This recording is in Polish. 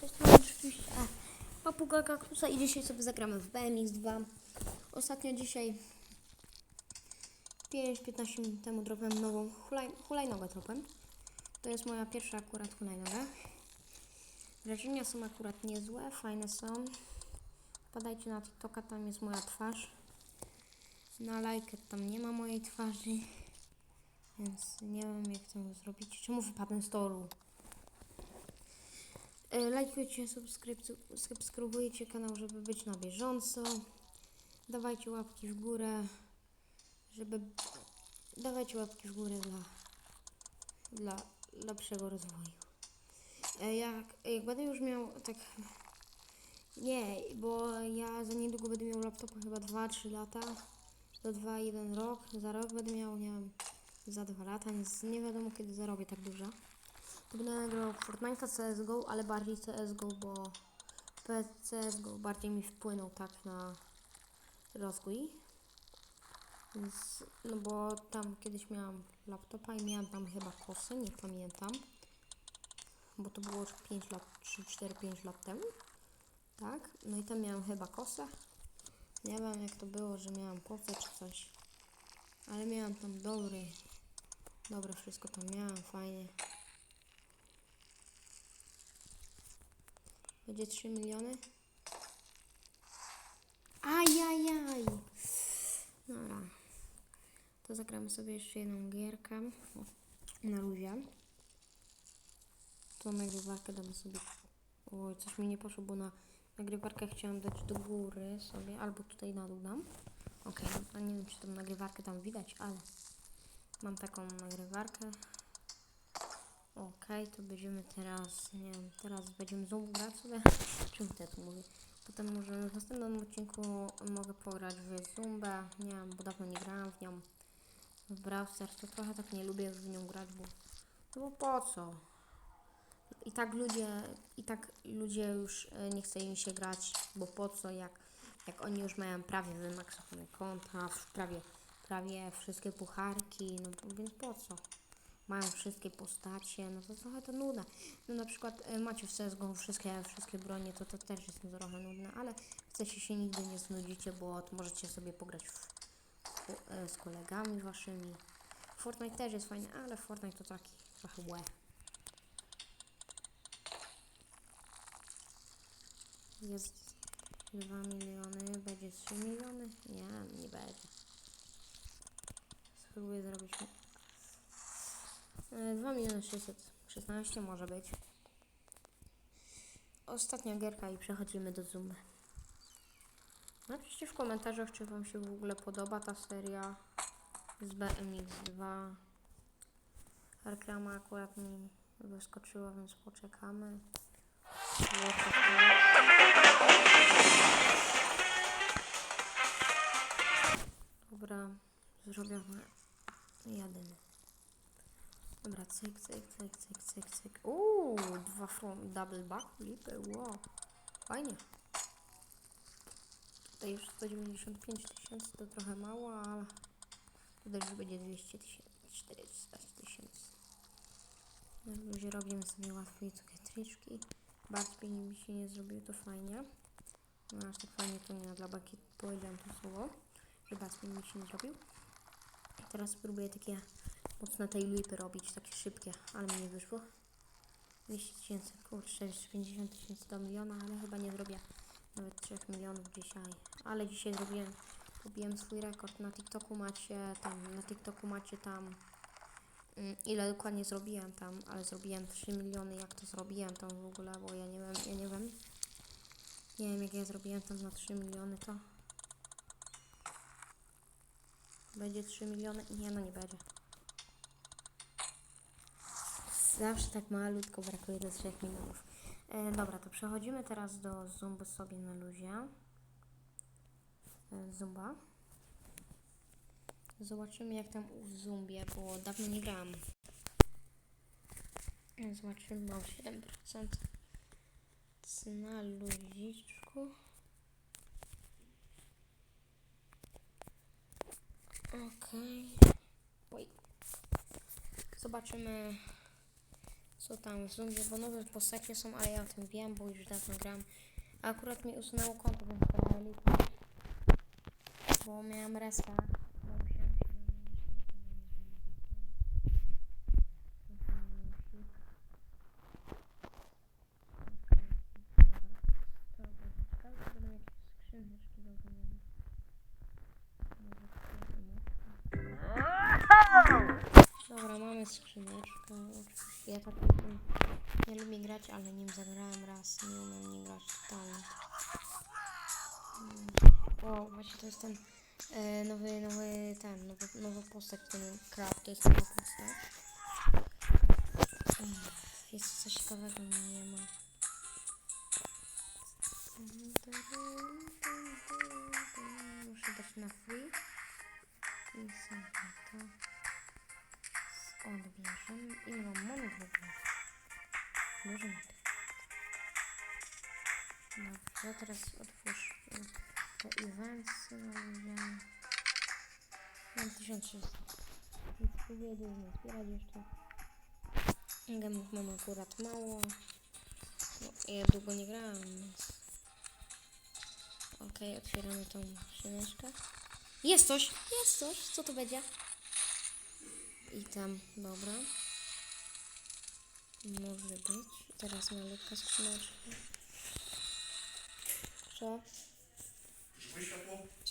tej strony oczywiście Papuga Kaktusa i dzisiaj sobie zagramy w BMX 2. Ostatnio dzisiaj 5-15 minut temu dropem nową hulaj, hulajnogę dropem. To jest moja pierwsza akurat hulajnoga. Wrażenia są akurat niezłe, fajne są. Wpadajcie na TikToka, tam jest moja twarz. Na lajkę tam nie ma mojej twarzy. Więc nie wiem jak to zrobić. Czemu wypadłem z toru? E, Lajkujcie, subskrybujcie kanał, żeby być na bieżąco. Dawajcie łapki w górę, żeby... Dawajcie łapki w górę dla, dla lepszego rozwoju. E, Jak, jak będę już miał tak... Nie, bo ja za niedługo będę miał laptopa chyba 2-3 lata. Do 2-1 rok. Za rok będę miał, nie wiem, za 2 lata, więc nie wiadomo kiedy zarobię tak dużo. Będę nagrał Fortnite'a CSGO, ale bardziej CSGO, bo CSGO bardziej mi wpłynął tak na rozwój. Więc, no bo tam kiedyś miałam laptopa i miałam tam chyba kosę, nie pamiętam. Bo to było 5 lat, 3, 4, 5 lat temu. Tak, no i tam miałam chyba kosę. Nie wiem jak to było, że miałam kosę czy coś. Ale miałam tam dobry, dobre wszystko tam miałam, fajnie. Będzie 3 miliony. Ajajaj. Dobra. To zagramy sobie jeszcze jedną gierkę. O, Na luzie. To nagrywarkę damy sobie. Oj, coś mi nie poszło, bo na nagrywarkę chciałam dać do góry sobie, albo tutaj na dół dam. Okej, no nie wiem, czy tą nagrywarkę tam widać, ale mam taką nagrywarkę. Okej, to będziemy teraz, nie wiem, teraz będziemy znowu grać sobie. Czym ja tu mówię? Potem może w następnym odcinku mogę pograć w Zumbę. Nie wiem, bo dawno nie grałam w nią. W Brawl Stars to trochę tak nie lubię w nią grać, bo, no bo po co? I tak ludzie, i tak ludzie już e, nie chce im się grać, bo po co, jak, jak oni już mają prawie wymaksowane konta, prawie, prawie wszystkie pucharki, no więc po co? Mają wszystkie postacie, no to trochę to nudne. No na przykład e, macie w CSGO wszystkie, wszystkie bronie, to to też jest trochę nudne, ale chcecie się nigdy nie znudzicie, bo możecie sobie pograć w, w, e, z kolegami waszymi. Fortnite też jest fajny, ale Fortnite to taki trochę łe. Jest 2 miliony, będzie 3 miliony? Nie, nie będzie. Spróbuję zrobić 2 miliony 616 może być. Ostatnia gierka i przechodzimy do Zoomy. Napiszcie w komentarzach, czy Wam się w ogóle podoba ta seria z BMX2. Reklama akurat mi wyskoczyła, więc poczekamy. Cyk, cyk, cyk, cyk, cyk, cyk. Uuu, dwa front, double backflipy, wow. Fajnie. Tutaj już 195 tysięcy to trochę mało, ale tutaj już będzie 200 tysięcy, 400 tysięcy. Na luzie robimy sobie łatwiej takie triczki. Bardziej mi się nie zrobił, to fajnie. No aż tak fajnie to nie dla baki powiedziałam to słowo, że bardziej mi się nie zrobił. I teraz spróbuję takie mocno tej lipy robić, takie szybkie, ale mi nie wyszło. 200 tysięcy, kurczę, 50 tysięcy do miliona, ale chyba nie zrobię nawet 3 milionów dzisiaj. Ale dzisiaj zrobiłem, pobiłem swój rekord. Na TikToku macie tam, na TikToku macie tam mm, ile dokładnie zrobiłem tam, ale zrobiłem 3 miliony, jak to zrobiłem tam w ogóle, bo ja nie wiem, ja nie wiem. Nie wiem jak ja zrobiłem tam na 3 miliony to. Będzie 3 miliony? Nie, no nie będzie. Zawsze tak malutko brakuje do 3 milionów. E, dobra, to przechodzimy teraz do Zumby sobie na luzie. E, Zumba. Zobaczymy jak tam u Zumbie, bo dawno nie grałam. Zobaczymy, mam 7% na luziczku. Okej. Oj. Zobaczymy Co tam są, bo nowe postacie są, ale ja o tym wiem, bo już dawno gram. Akurat mi usunęło konto, więc. Bo miałam resta. Bo musiałam się zamienić telefonem. Trochę musi. Dobra, to będą jakieś skrzyneczki do wymiany. Może kupimy. Dobra, mamy skrzyneczkę. Oczywiście ja tak nie, lubię grać, ale nim zagrałem raz. Nie umiem nie grać totalnie. O, właśnie to jest ten e, nowy, nowy, ten, nowy, nowa postać, ten krab, to jest nowa postać. Jest coś ciekawego, nie ma. Muszę dać na free. I sobie to odbierzemy. Ile mam monet w ogóle? Dużo monet. Dobrze, teraz otwórz e, te eventsy. Mam, mam 1300. Więc spróbuję dużo zbierać jeszcze. Gemów mam akurat mało. No, ja długo nie grałem, więc... Okej, otwieramy tą skrzyneczkę. Jest coś! Jest coś! Co to będzie? I tam, dobra. Może być. Teraz malutka skrzyneczka. Co? Światło?